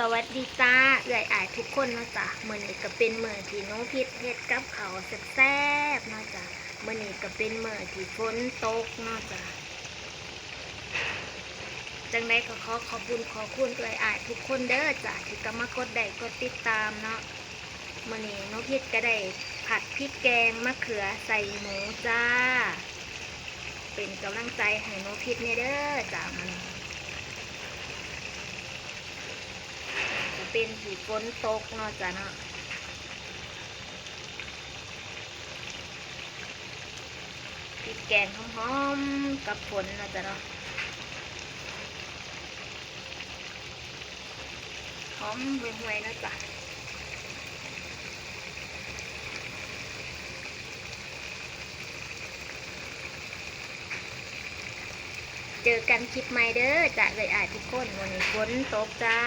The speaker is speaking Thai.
สวัสดีจ้าเอื่อยอายทุกคนเนาะจ้ะมื้อนี้ก็เป็นเมื้อที่น้องพิษเฮ็ดกับเขาแซ่บๆเนาะจ้ะมื้อนี้ก็เป็นเมื้อที่ฝนตกเนาะจ้ะจังไดก็ขอขอบคุณขอบคุณเอื่อยอายทุกคนเด้อจ้ะที่ก็มากดไลค์กดติดตามเนาะเมื้อนี้น้องพิษก็ได้ผัดพริกแกงมะเขือใส่หมูจ้า เป็นกำลังใจให้น้องพิษเนี่ยเด้อจ้ะมัน จะ เป็นสีฝนตกเนาะจ้ะเนาะพริกแกงหอมๆกับฝนเนาะจ้ะเนาะหอมห่วยๆเนาะจ้ะเจอกันคลิปใหม่เด้อจะเลยอาทุกคนวันนี้ฝนตกจ้า